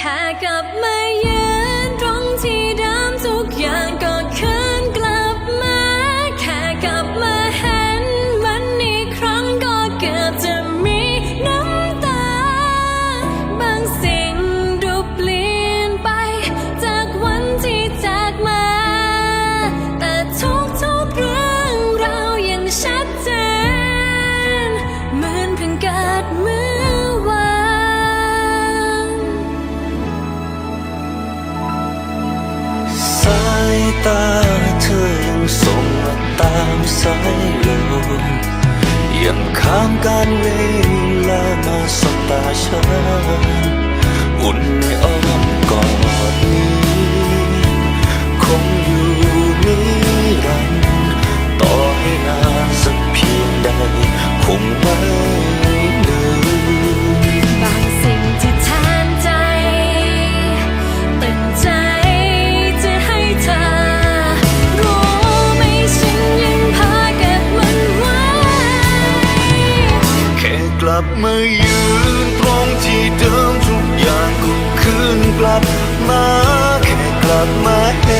pack up my ears. สายตาเธอยังส่งมาตามสายลมยังข้ามการเวลามาสบตาฉันอุ่นในอับมายืนตรงที่เดิมทุกอย่างก็คืนกลับมาแค่กลับมาเห็น